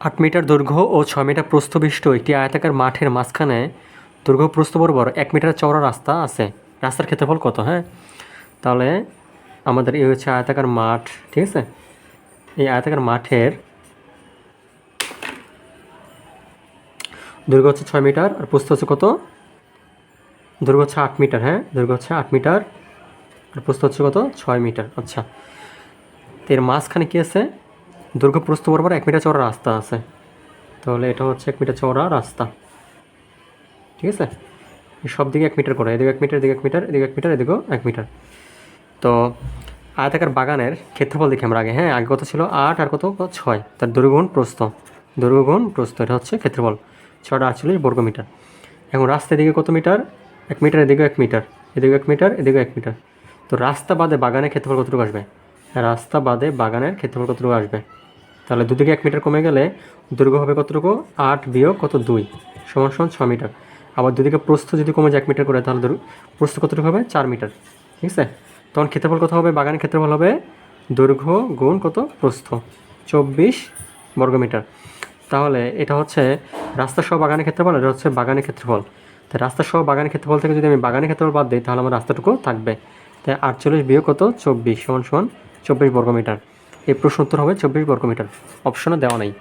আট মিটার দৈর্ঘ্য ও ছয় মিটার প্রস্থবিষ্ট একটি আয়তাকার মাঠের মাঝখানে দৈর্ঘ্য প্রস্থ বরাবর এক মিটার চওড়া রাস্তা আছে। রাস্তার ক্ষেত্রফল কত হ্যাঁ? তাহলে আমাদের এই হচ্ছে আয়তাকার মাঠ, ঠিক আছে? এই আয়তাকার মাঠের দৈর্ঘ্য হচ্ছে ছয় মিটার আর প্রস্থ হচ্ছে কত? দৈর্ঘ্য হচ্ছে আট মিটার হ্যাঁ? দৈর্ঘ্য হচ্ছে আট মিটার আর প্রস্থ হচ্ছে কত? ছয় মিটার আচ্ছা। এর মাঝখানে কী আছে? দৈর্ঘ্য প্রস্থ বরাবর এক মিটার চওড়া রাস্তা আছে। তাহলে এটা হচ্ছে এক মিটার চওড়া রাস্তা। ঠিক আছে? সব দিকে এক মিটার করে, এদিকে এক মিটার, এদিকে এক মিটার, এদিকে এক মিটার, এদিকেও এক মিটার। তো আয়তাকার বাগানের ক্ষেত্রফল দেখি আমরা আগে। হ্যাঁ আগে কত ছিল? আট আর কত? ছয়। তার দৈর্ঘ্য গুণ প্রস্থ। দৈর্ঘ্য গুণ প্রস্থ, এটা হচ্ছে ক্ষেত্রফল। ছটা আটচল্লিশ বর্গ মিটার। এখন রাস্তা এদিকে কত মিটার? এক মিটার এদিকে এক মিটার। এদিকে এক মিটার এদিকে এক মিটার। তো রাস্তা বাদে বাগানের ক্ষেত্রফল কতটুকু আসবে? রাস্তা বাদে বাগানের ক্ষেত্রফল কতটুকু আসবে? তাহলে দুদিকে এক মিটার কমে গেলে দৈর্ঘ্য হবে কতটুকু? আট বিয়োগ কত? দুই। সমান সমান ছ মিটার। আবার দুদিকে প্রস্থ যদি কমে যায় এক মিটার করে, তাহলে প্রস্থ কতটুকু হবে? চার মিটার। ঠিক আছে? তখন ক্ষেত্রফল কত হবে? বাগানের ক্ষেত্রফল হবে দৈর্ঘ্য গুণ কত? প্রস্থ। চব্বিশ বর্গমিটার। তাহলে এটা হচ্ছে রাস্তা সহ বাগানের ক্ষেত্রফল, এটা হচ্ছে বাগানের ক্ষেত্রফল। তাই রাস্তা সহ বাগানের ক্ষেত্রফল থেকে যদি আমি বাগানের ক্ষেত্রফল বাদ দিই, তাহলে আমার রাস্তাটুকু থাকবে। তাই আটচল্লিশ বিয়োগ কত? চব্বিশ। সমান সমান চব্বিশ বর্গমিটার। এই প্রশ্ন উত্তর হবে চব্বিশ বর্গমিটার। অপশনে দেওয়া নেই।